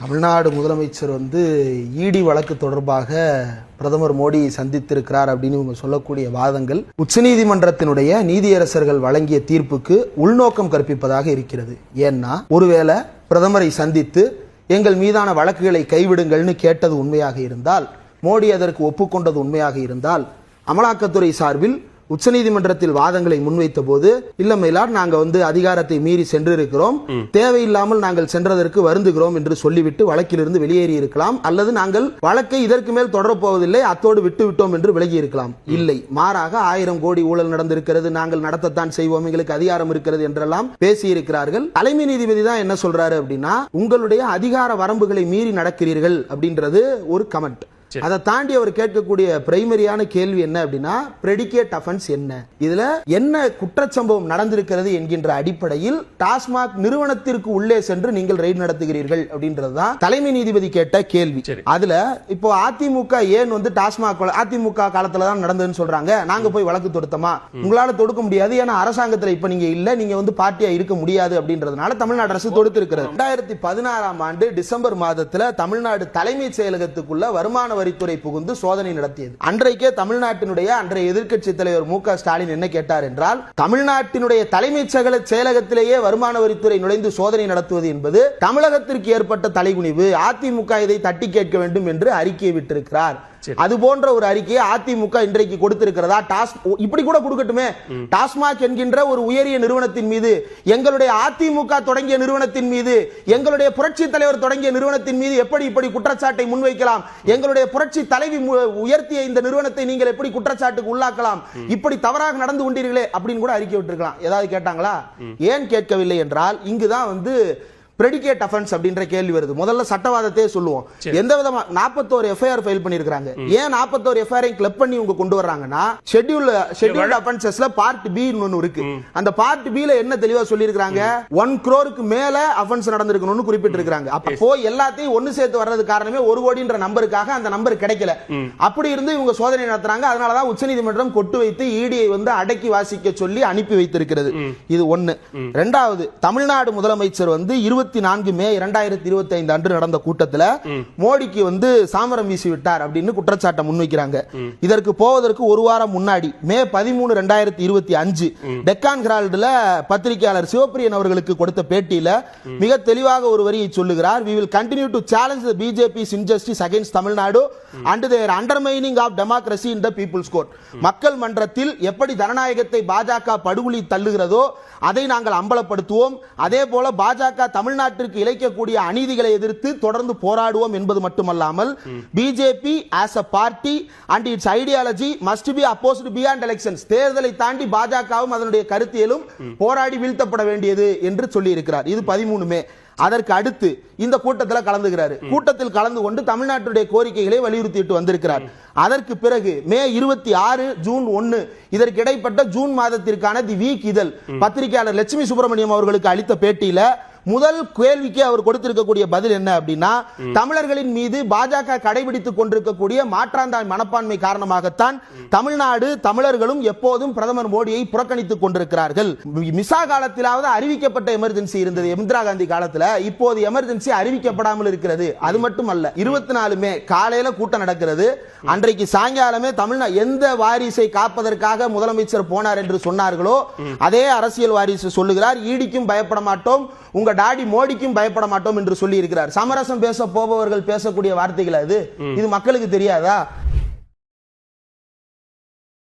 தமிழ்நாடு முதலமைச்சர் வந்து இடி வழக்கு தொடர்பாக பிரதமர் மோடி சந்தித்திருக்கிறார் அப்படின்னு இவங்க சொல்லக்கூடிய வாதங்கள். உச்சநீதிமன்றத்தினுடைய நீதியரசர்கள் வழங்கிய தீர்ப்புக்கு உள்நோக்கம் கற்பிப்பதாக இருக்கிறது. ஏன்னா ஒருவேளை பிரதமரை சந்தித்து எங்கள் மீதான வழக்குகளை கைவிடுங்கள்னு கேட்டது உண்மையாக இருந்தால் மோடி அதற்கு ஒப்புக்கொண்டது உண்மையாக இருந்தால் அமலாக்கத்துறை சார்பில் உச்சநீதிமன்றத்தில் வாதங்களை முன்வைத்த போது இல்ல மயிலார் நாங்க வந்து அதிகாரத்தை மீறி சென்றிருக்கிறோம். தேவையில்லாமல் நாங்கள் சென்றதற்கு வருந்துகிறோம் என்று சொல்லிவிட்டு வழக்கிலிருந்து வெளியேறி இருக்கலாம். அல்லது நாங்கள் வழக்கை இதற்கு மேல் தொடரப் போவதில்லை அத்தோடு விட்டு விட்டோம் என்று விலகி இருக்கலாம் இல்லை மாறாக ஆயிரம் கோடி ஊழல் நடந்திருக்கிறது நாங்கள் நடத்தத்தான் செய்வோம் எங்களுக்கு அதிகாரம் இருக்கிறது என்றெல்லாம் பேசியிருக்கிறார்கள். தலைமை நீதிபதி தான் என்ன சொல்றாரு அப்படின்னா உங்களுடைய அதிகார வரம்புகளை மீறி நடக்கிறீர்கள் அப்படின்றது ஒரு கமெண்ட். அதை தாண்டி அவர் கேட்கக்கூடிய பிரைமரியான கேள்வி என்ன அப்படின்னா பிரெடிகேட் அஃபென்ஸ் என்ன? இதுல என்ன குற்றச்சம்பவம் நடந்திருக்கிறது என்கின்ற அடிப்படையில் டாஸ்மாக் நிறுவனத்திற்கு உள்ளே சென்று நீங்கள் ரெய்டு நடத்துகிறீர்கள் அப்படின்றதுதான் தலைமை நீதிபதி கேட்ட கேள்வி. அதுல இப்போ அதிமுக ஏன் வந்து டாஸ்மாக் அதிமுக காலத்துல தான் நடந்ததுன்னு சொல்றாங்க. நாங்க போய் வழக்கு தொடுத்தோமா? உங்களால தொடுக்க முடியாது. ஏன்னா அரசாங்கத்துல இப்ப நீங்க இல்ல. நீங்க வந்து பார்ட்டியா இருக்க முடியாது அப்படின்றதுனால தமிழ்நாடு அரசு தொடுத்து இருக்கிறது ரெண்டாயிரத்தி பதினாறாம் ஆண்டு டிசம்பர் மாதத்துல தமிழ்நாடு தலைமைச் செயலகத்துக்குள்ள வருமான வரித்துறை புகுந்து சோதனை நடத்தியது. அன்றைக்கே தமிழ்நாட்டினுடைய அன்றைய எதிர்க்கட்சி தலைவர் மு ஸ்டாலின் என்ன கேட்டார் என்றால் தமிழ்நாட்டினுடைய தலைமைச் செயல- செயலகத்திலேயே வருமான வரித்துறை நுழைந்து சோதனை நடத்துவது என்பது தமிழகத்திற்கு ஏற்பட்ட தலைகுனிவு. அதிமுக இதை தட்டி கேட்க வேண்டும் என்று அறிக்கை விட்டிருக்கிறார். அது போன்ற ஒரு அறிக்கையை அதிமுக இன்றைக்கு கொடுத்திருக்கிறதா? டாஸ் இப்படி கூட கொடுக்கட்டுமே. டாஸ்மாக் என்கின்ற ஒரு உயரிய நிறுவனத்தின் மீது எங்களுடைய அதிமுக தொடங்கிய நிறுவனத்தின் மீது எங்களுடைய புரட்சி தலைவர் தொடங்கிய நிறுவனத்தின் மீது எப்படி இப்படி குற்றச்சாட்டை முன்வைக்கலாம்? எங்களுடைய புரட்சி தலைவி உயர்த்திய இந்த நிறுவனத்தை நீங்கள் எப்படி குற்றச்சாட்டுக்கு உள்ளாக்கலாம்? இப்படி தவறாக நடந்து கொண்டீர்களே அப்படின்னு கூட அறிக்கை விட்டிருக்கலாம். ஏதாவது கேட்டாங்களா? ஏன் கேட்கவில்லை என்றால் இங்குதான் வந்து பிரெடிகேட் அஃபென்ஸ் அப்படின்ற கேள்வி வருது. முதல்ல சட்டவாதத்தையே சொல்லுவோம். எந்த விதமா? நாற்பத்தோரு எஃப்ஐஆர் ஃபைல் பண்ணிருக்காங்க ஏன் நாற்பத்தோரு எஃப்ஐஆர் கிளப் பண்ணி இவங்க கொண்டு வர்றாங்கன்னா ஷெட்யூல் ஷெட்யூல் அஃபென்சஸ்ல பார்ட் பி ஒன்னு இருக்கு. அந்த பார்ட் பி ல என்ன தெளிவா சொல்லியிருக்காங்க ஒன் குரோருக்கு மேல அஃபென்ஸ் நடந்திருக்கணும்னு குறிப்பிட்டிருக்காங்க அப்போ எல்லாத்தையும் ஒன்னு சேர்த்து வர்றது காரணமே ஒரு கோடின்ற நம்பருக்காக அந்த நம்பர் கிடைக்கல. அப்படி இருந்து இவங்க சோதனை நடத்துறாங்க. அதனாலதான் உச்சநீதிமன்றம் கொட்டு வைத்து இடியை வந்து அடக்கி வாசிக்க சொல்லி அனுப்பி வைத்திருக்கிறது. இது ஒண்ணு. ரெண்டாவது தமிழ்நாடு முதலமைச்சர் வந்து இருபத்தி நான்கு மே இரண்டாயிரத்தி இருபத்தி ஐந்து அன்று நடந்த கூட்டத்துல மோடிக்கு வந்து சாமரம் வீசி விட்டார் அப்படின்னு குற்றச்சாட்டை முன்வைக்கிறாங்க. இதற்கு போவதற்கு ஒரு வாரம் முன்னாடி மே பதிமூணு ரெண்டாயிரத்தி இருபத்தி அஞ்சு டெக்கான் ஹெரால்டுல பத்திரிகையாளர் சிவப்பிரியன் அவர்களுக்கு கொடுத்த பேட்டியில மிக தெளிவாக ஒரு வரியை சொல்லுகிறார். We will continue to challenge the BJP's injustice against Tamil Nadu and their undermining of democracy in the people's court. மக்கள் மன்றத்தில் எப்படி ஜனநாயகத்தை பாஜக படுகொலி தள்ளுகிறதோ அதை நாங்கள் அம்பலப்படுத்துவோம். அதே போல பாஜக தமிழ்நாட்டிற்கு இழைக்கக்கூடிய அநீதிகளை எதிர்த்து தொடர்ந்து போராடுவோம் என்பது மட்டுமல்லாமல் BJP as a party and its ideology must be opposed beyond elections தேர்தலை தாண்டி பாஜகவும் அதனுடைய கருத்தியலும் போராடி வீழ்த்தப்பட வேண்டியது என்று சொல்லியிருக்கிறார். இது பதிமூணு மே அதற்கு அடுத்து இந்த கூட்டத்தில் கலந்துகிறார். கூட்டத்தில் கலந்து கொண்டு தமிழ்நாட்டுடைய கோரிக்கைகளை வலியுறுத்திட்டு வந்திருக்கிறார். அதற்கு பிறகு மே இருபத்தி ஆறு ஜூன் ஒன்னு இதற்கு இடைப்பட்ட ஜூன் மாதத்திற்கான தி வீக் இதழ். பத்திரிகையாளர் லட்சுமி சுப்பிரமணியம் அவர்களுக்கு அளித்த பேட்டியில முதல் கேள்விக்கு அவர் கொடுத்திருக்கக்கூடிய பதில் என்ன அப்படின்னா தமிழர்களின் மீது பாஜக கடைபிடித்துக் கொண்டிருக்கக்கூடிய மாற்றாந்தாய் மனப்பான்மை காரணமாகத்தான் தமிழ்நாடு தமிழர்களும் எப்போதும் பிரதமர் மோடியை புறக்கணித்துக் கொண்டிருக்கிறார்கள். மிசா காலத்திலாவது அறிவிக்கப்பட்ட எமர்ஜென்சி இருந்தது. இந்திரா காந்தி காலத்துல இப்போது எமர்ஜென்சி அறிவிக்கப்படாமல் இருக்கிறது. அது மட்டும் அல்ல இருபத்தி நாலு மே காலையில கூட்டம் நடக்கிறது. அன்றைக்கு சாயங்காலமே தமிழ்நா எந்த வாரிசை காப்பதற்காக முதலமைச்சர் போனார் என்று சொன்னார்களோ அதே அரசியல் வாரிசு சொல்லுகிறார். ஈடிக்கும் பயப்பட மாட்டோம். உங்க டாடி மோடிக்கும் பயப்பட மாட்டோம் என்று சொல்லி இருக்கிறார் சமரசம் பேச போபவர்கள் பேசக்கூடிய வார்த்தைகள் அது இது மக்களுக்கு தெரியாதா?